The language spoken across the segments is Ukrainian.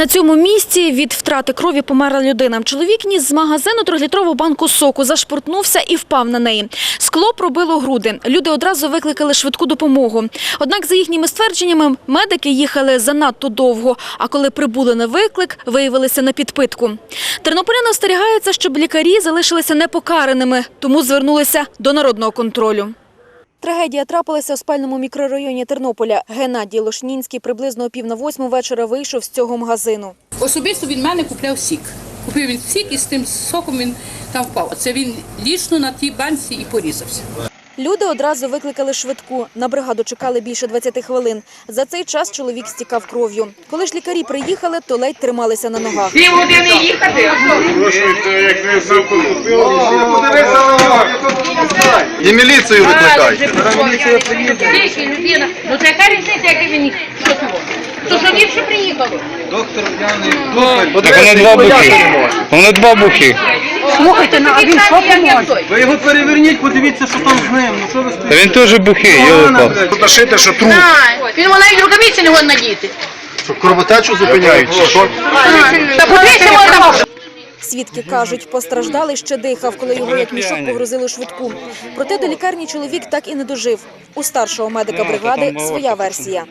На цьому місці від втрати крові померла людина. Чоловік ніс з магазину трьохлітрову банку соку, зашпортнувся і впав на неї. Скло пробило груди. Люди одразу викликали швидку допомогу. Однак, за їхніми ствердженнями, медики їхали занадто довго, а коли прибули на виклик, виявилися на підпитку. Тернополяни остерігаються, щоб лікарі залишилися непокараними, тому звернулися до народного контролю. Трагедія трапилася у спальному мікрорайоні Тернополя. Геннадій Лошнінський приблизно о пів на восьму вечора вийшов з цього магазину. Особисто він мене купляв сік. Купив він сік і з тим соком він там впав. Це він лічно на тій банці і порізався. Люди одразу викликали швидку. На бригаду чекали більше 20 хвилин. За цей час чоловік стікав кров'ю. Коли ж лікарі приїхали, то ледь трималися на ногах. Пів години їхати. І міліцію людина. Ну це яка різниця, який він що того? То що ліпше приїхало? Доктор п'яний. Так вони два бухи. Вони два бухи. Слухайте, ну, а він що поможе? Ви його переверніть, подивіться, що там з ним. Ну що ви Та стоїте? він теж бухий, йолопа. Нашите, що труп. Він навіть рукавиці не годна надіти. Що кровотечу зупиняють, чи що? Та подивіться, можна. Свідки кажуть, постраждалий ще дихав, коли його як мішок погрузили швидку. Проте до лікарні чоловік так і не дожив. У старшого медика бригади своя версія.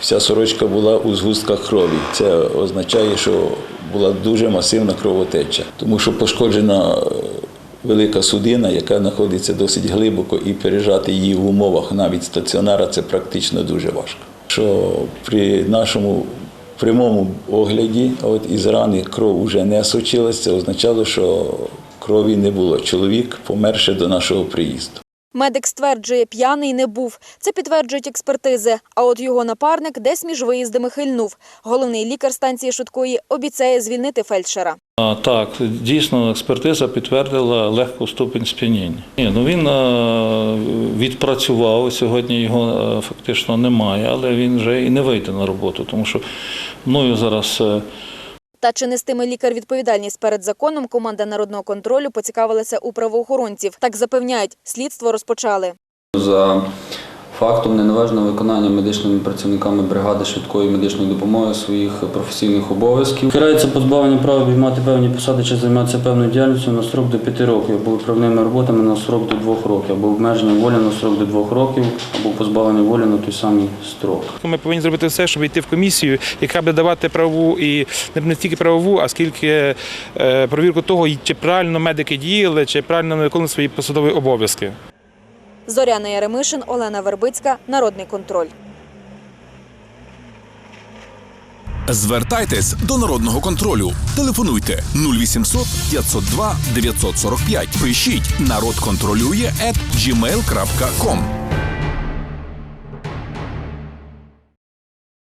Вся сорочка була у згустках крові. Це означає, що була дуже масивна кровотеча, тому що пошкоджена е, велика судина, яка знаходиться досить глибоко, і пережати її в умовах навіть стаціонара це практично дуже важко. Що при нашому прямому огляді, от із рани кров вже не сочилась, це означало, що крові не було. Чоловік помер ще до нашого приїзду. Медик стверджує, п'яний не був. Це підтверджують експертизи. А от його напарник десь між виїздами хильнув. Головний лікар станції швидкої обіцяє звільнити фельдшера. Так, дійсно, експертиза підтвердила легку ступінь сп'яніння. Ні, ну він відпрацював, сьогодні його фактично немає, але він вже і не вийде на роботу, тому що мною зараз е, Та чи нестиме лікар відповідальність перед законом, команда народного контролю поцікавилася у правоохоронців. Так запевняють, слідство розпочали. За фактом неналежного виконання медичними працівниками бригади швидкої медичної допомоги своїх професійних обов'язків. Карається позбавлення права обіймати певні посади чи займатися певною діяльністю на строк до 5 років, або виправними роботами на строк до 2 років, або обмеження волі на строк до 2 років, або позбавлення волі на той самий строк. Ми повинні зробити все, щоб йти в комісію, яка буде давати правову і не- тільки правову, а скільки е, перевірку того, чи правильно медики діяли, чи правильно виконували свої посадові обов'язки. Зоряна Яремишин, Олена Вербицька, Народний контроль. Звертайтесь до народного контролю. Телефонуйте 0800 502 945. Пишіть народ контролює at gmail.com.